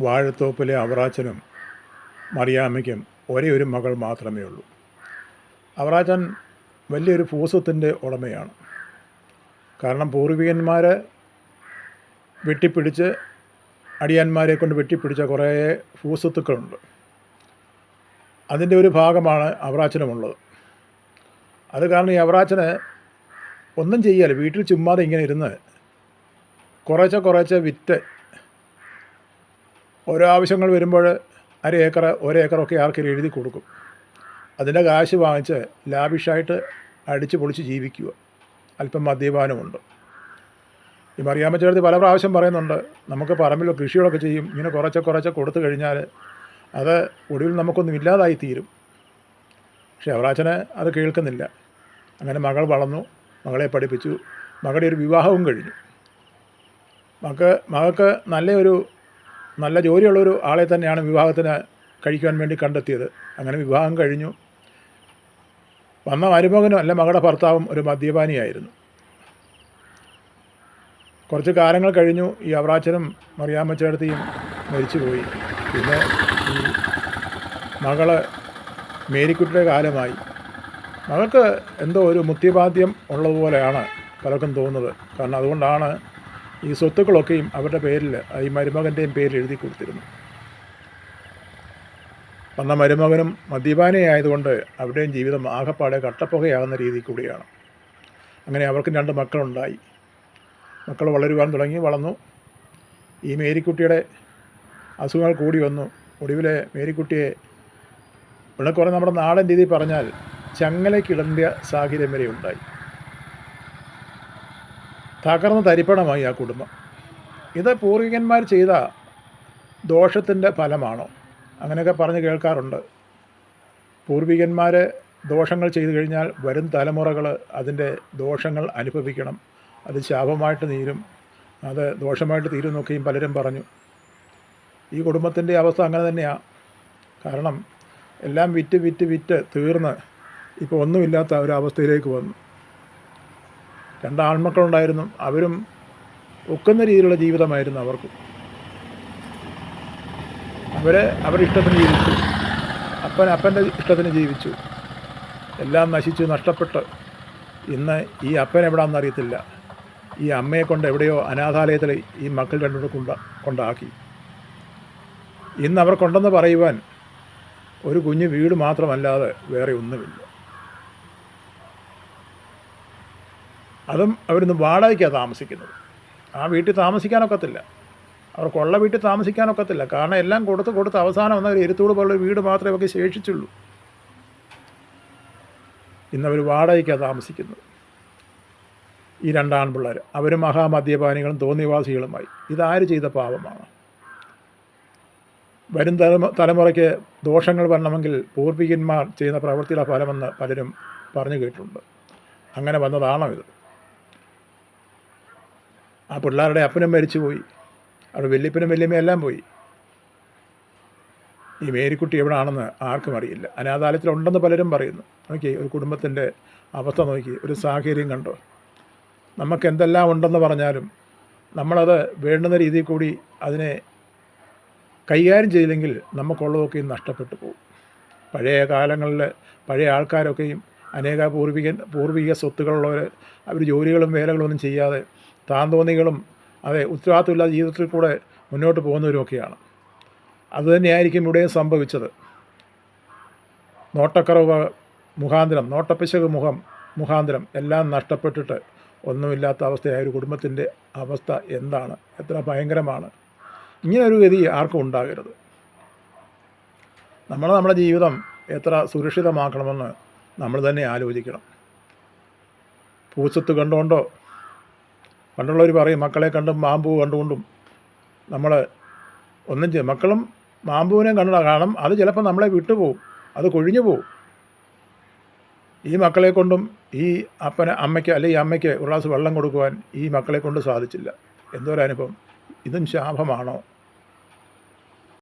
വാഴത്തോപ്പിലെ അവറാച്ചനും മറിയാമ്മയ്ക്കും ഒരേ ഒരു മകൾ മാത്രമേ ഉള്ളൂ. അവറാച്ചൻ വലിയൊരു ഭൂസത്തിന്റെ ഉടമയാണ്. കാരണം പൂർവികന്മാർ വെട്ടിപ്പിടിച്ച് അടിയന്മാരെ കൊണ്ട് വെട്ടിപ്പിടിച്ച കുറേ ഭൂസ്വത്തുക്കളുണ്ട്. അതിന്റെ ഒരു ഭാഗമാണ് അവറാച്ചനുമുള്ളത്. അത് കാരണം ഈ അവറാച്ചന് ഒന്നും ചെയ്യാല്ല. വീട്ടിൽ ചുമ്മാതെ ഇങ്ങനെ ഇരുന്ന് കുറേശ്ശെ കുറേശ്ശെ വിറ്റ് ഓരോ ആവശ്യങ്ങൾ വരുമ്പോൾ അര ഏക്കർ ഒരേക്കറൊക്കെ ആർക്കും എഴുതി കൊടുക്കും. അതിന്റെ കാശ് വാങ്ങിച്ച് ലാവിഷായിട്ട് അടിച്ച് പൊളിച്ച് ജീവിക്കുക. അല്പം മദ്യപാനമുണ്ട്. ഈ മറിയാമ്മ ചേർത്ത് പല പ്രാവശ്യം പറയുന്നുണ്ട് നമുക്ക് പറമ്പിലോ കൃഷികളൊക്കെ ചെയ്യും ഇങ്ങനെ കുറച്ച് കുറച്ച് കൊടുത്തു കഴിഞ്ഞാൽ അത് ഒടുവിൽ നമുക്കൊന്നും ഇല്ലാതായി തീരും. പക്ഷേ അവറാച്ചന് അത് കേൾക്കുന്നില്ല. അങ്ങനെ മകൾ വളർന്നു മകളെ പഠിപ്പിച്ചു മകളുടെ ഒരു വിവാഹവും കഴിഞ്ഞു. മക്ക് മകൾക്ക് നല്ല ഒരു നല്ല ജോലിയുള്ളൊരു ആളെ തന്നെയാണ് വിവാഹത്തിന് കഴിക്കുവാൻ വേണ്ടി കണ്ടെത്തിയത്. അങ്ങനെ വിവാഹം കഴിഞ്ഞു. വന്ന മരുമകനും അല്ല മകളുടെ ഭർത്താവും ഒരു മദ്യപാനിയായിരുന്നു. കുറച്ച് കാലങ്ങൾ കഴിഞ്ഞു ഈ അവറാച്ചനും മറിയാമ്മച്ചേടത്തിയും മരിച്ചുപോയി. പിന്നെ ഈ മകൾ മേരിക്കുട്ടിയുടെ കാലമായി. മകൾക്ക് എന്തോ ഒരു മുക്തിപാദ്യം ഉള്ളതുപോലെയാണ് പലർക്കും തോന്നുന്നത്. കാരണം അതുകൊണ്ടാണ് ഈ സ്വത്തുക്കളൊക്കെയും അവരുടെ പേരിൽ ഈ മരുമകന്റെയും പേരിൽ എഴുതി കൊടുത്തിരുന്നു. വന്ന മരുമകനും മദ്യപാനിയായതുകൊണ്ട് അവിടെയും ജീവിതം ആകപ്പാടെ കട്ടപ്പുകയാകുന്ന രീതി കൂടിയാണ്. അങ്ങനെ അവർക്കും രണ്ട് മക്കളുണ്ടായി. മക്കൾ വളരുവാൻ തുടങ്ങി വളർന്നു. ഈ മേരിക്കുട്ടിയുടെ അസുഖങ്ങൾ കൂടി വന്നു. ഒടുവിലെ മേരിക്കുട്ടിയെ ഇവിടെ കുറേ നമ്മുടെ നാടൻ രീതി പറഞ്ഞാൽ ചങ്ങലക്കിടേണ്ട സാഹചര്യം വരെ ഉണ്ടായി. തകർന്ന് തരിപ്പണമായി ആ കുടുംബം. ഇത് പൂർവികന്മാർ ചെയ്ത ദോഷത്തിന്റെ ഫലമാണോ? അങ്ങനെയൊക്കെ പറഞ്ഞ് കേൾക്കാറുണ്ട്. പൂർവികന്മാർ ദോഷങ്ങൾ ചെയ്തു കഴിഞ്ഞാൽ വരും തലമുറകൾ അതിന്റെ ദോഷങ്ങൾ അനുഭവിക്കണം. അത് ശാപമായിട്ട് തീരും. അത് ദോഷമായിട്ട് തീരും എന്നൊക്കെയും പലരും പറഞ്ഞു. ഈ കുടുംബത്തിന്റെ അവസ്ഥ അങ്ങനെ തന്നെയാണ് കാരണം എല്ലാം വിറ്റ് വിറ്റ് വിറ്റ് തീർന്ന് ഇപ്പോൾ ഒന്നുമില്ലാത്ത ഒരവസ്ഥയിലേക്ക് വന്നു. രണ്ട് ആൺമക്കളുണ്ടായിരുന്നു അവരും ഒക്കുന്ന രീതിയിലുള്ള ജീവിതമായിരുന്നു അവർക്കും. അവരെ അവരുടെ ഇഷ്ടത്തിന് ജീവിച്ചു. അപ്പൻ അപ്പന്റെ ഇഷ്ടത്തിന് ജീവിച്ചു. എല്ലാം നശിച്ചു നഷ്ടപ്പെട്ട്. ഇന്ന് ഈ അപ്പൻ എവിടാണെന്ന് അറിയത്തില്ല. ഈ അമ്മയെ കൊണ്ട് എവിടെയോ അനാഥാലയത്തിൽ ഈ മക്കൾ രണ്ടുകൂടെ കൊണ്ട കൊണ്ടാക്കി. ഇന്ന് അവർക്കുണ്ടെന്ന് പറയുവാൻ ഒരു കുഞ്ഞ് വീട് മാത്രമല്ലാതെ വേറെ ഒന്നുമില്ല. അതും അവരിന്ന് വാടകയ്ക്കാണ് താമസിക്കുന്നത്. ആ വീട്ടിൽ താമസിക്കാനൊക്കത്തില്ല. അവർക്കുള്ള വീട്ടിൽ താമസിക്കാനൊക്കത്തില്ല. കാരണം എല്ലാം കൊടുത്ത് കൊടുത്ത് അവസാനം വന്ന ഒരു എരുത്തോട് പോലുള്ള വീട് മാത്രമേ അവർക്ക് ശേഷിച്ചുള്ളൂ. ഇന്നവർ വാടകയ്ക്കാണ് താമസിക്കുന്നത്. ഈ രണ്ടാൺ പിള്ളേർ അവർ മഹാമദ്യപാനികളും തോന്നിവാസികളുമായി. ഇതാര് ചെയ്ത പാപമാണ്? വരും തലമു തലമുറയ്ക്ക് ദോഷങ്ങൾ വരണമെങ്കിൽ പൂർവികന്മാർ ചെയ്യുന്ന പ്രവൃത്തിയുടെ ഫലമെന്ന് പലരും പറഞ്ഞു കേട്ടിട്ടുണ്ട്. അങ്ങനെ വന്നതാണോ ഇത്? ആ പിള്ളേരുടെ അപ്പനും മരിച്ചു പോയി. അവിടെ വല്യപ്പനും വല്യമ്മയും എല്ലാം പോയി. ഈ മേരിക്കുട്ടി എവിടെ ആണെന്ന് ആർക്കും അറിയില്ല. അനാഥാലയത്തിലുണ്ടെന്ന് പലരും പറയുന്നു. നോക്കി ഒരു കുടുംബത്തിന്റെ അവസ്ഥ നോക്കി ഒരു സാഹചര്യം കണ്ടോ? നമുക്ക് എന്തെല്ലാം ഉണ്ടെന്ന് പറഞ്ഞാലും നമ്മളത് വേണ്ടുന്ന രീതിയിൽ കൂടി അതിനെ കൈകാര്യം ചെയ്തില്ലെങ്കിൽ നമുക്കുള്ളതൊക്കെ നഷ്ടപ്പെട്ടു പോകും. പഴയ കാലങ്ങളിൽ പഴയ ആൾക്കാരൊക്കെയും അനേക പൂർവിക പൂർവിക സ്വത്തുക്കളുള്ളവർ അവർ ജോലികളും വേലകളും ഒന്നും ചെയ്യാതെ താന്തോന്നികളും അതെ ഉത്തരവാദിത്തമില്ലാത്ത ജീവിതത്തിൽ കൂടെ മുന്നോട്ട് പോകുന്നവരുമൊക്കെയാണ് അതുതന്നെയായിരിക്കും ഇവിടെയും സംഭവിച്ചത്. നോട്ടക്കറവ് മുഖാന്തരം നോട്ടപ്പിശക് മുഖം മുഖാന്തരം എല്ലാം നഷ്ടപ്പെട്ടിട്ട് ഒന്നുമില്ലാത്ത അവസ്ഥയായ ഒരു കുടുംബത്തിന്റെ അവസ്ഥ എന്താണ്? എത്ര ഭയങ്കരമാണ്? ഇങ്ങനൊരു ഗതി ആർക്കും ഉണ്ടാകരുത്. നമ്മൾ നമ്മുടെ ജീവിതം എത്ര സുരക്ഷിതമാക്കണമെന്ന് നമ്മൾ തന്നെ ആലോചിക്കണം. പൂച്ചത്ത് കണ്ടുകൊണ്ടോ പണ്ടുള്ളവർ പറയും മക്കളെ കണ്ടും മാമ്പൂ കണ്ടുകൊണ്ടും നമ്മൾ ഒന്നും ചെയ്യും മക്കളും മാമ്പൂവിനെ കണ്ട കാണും അത് ചിലപ്പോൾ നമ്മളെ വിട്ടുപോകും അത് കൊഴിഞ്ഞു പോകും ഈ മക്കളെ കൊണ്ടും ഈ അപ്പന് അമ്മയ്ക്ക് അല്ലെങ്കിൽ അമ്മയ്ക്ക് ഒരു ഗ്ലാസ് വെള്ളം കൊടുക്കുവാൻ ഈ മക്കളെ കൊണ്ട് സാധിച്ചില്ല. എന്തോരനുഭവം? ഇതും ശാപമാണോ?